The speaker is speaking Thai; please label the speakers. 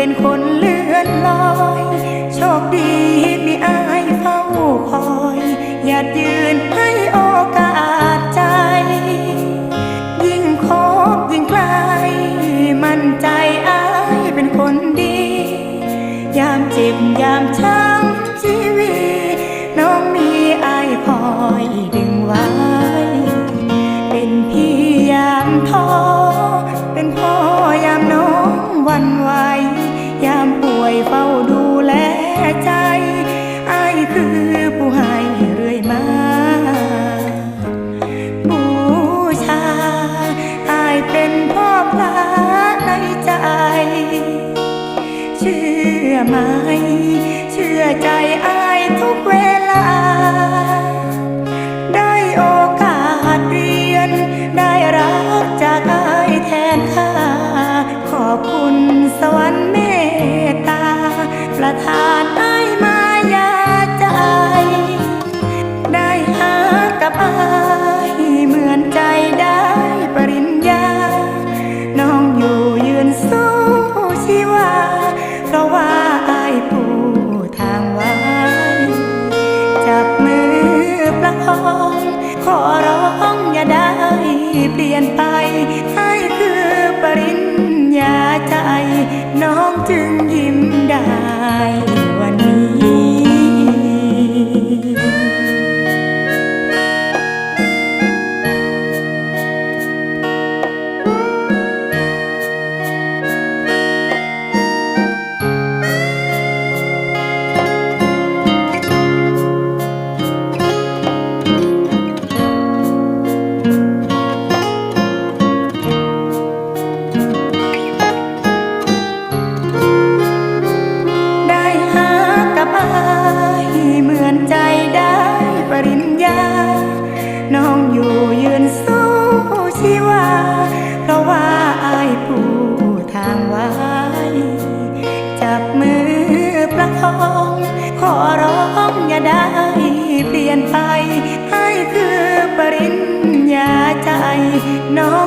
Speaker 1: เป็นคนเลื่อนลอย โชคดีมีอายเฝ้าคอยหยัดยืนให้โอกาสใจ ยิ่งคบยิ่งใกล้มั่นใจอายเป็นคนดี ยามเจ็บยามช้ำ ยามป่วยเฝ้าดูแลใจไอ้คือผู้ให้เรื่อยมาบูชาอายเป็นพ่อพระในใจ เชื่อมา เปลี่ยนไปให้คือปริญญาใจ น้องจึงยิ้ม นไป ให้คือปริญญาใจ น้องจึง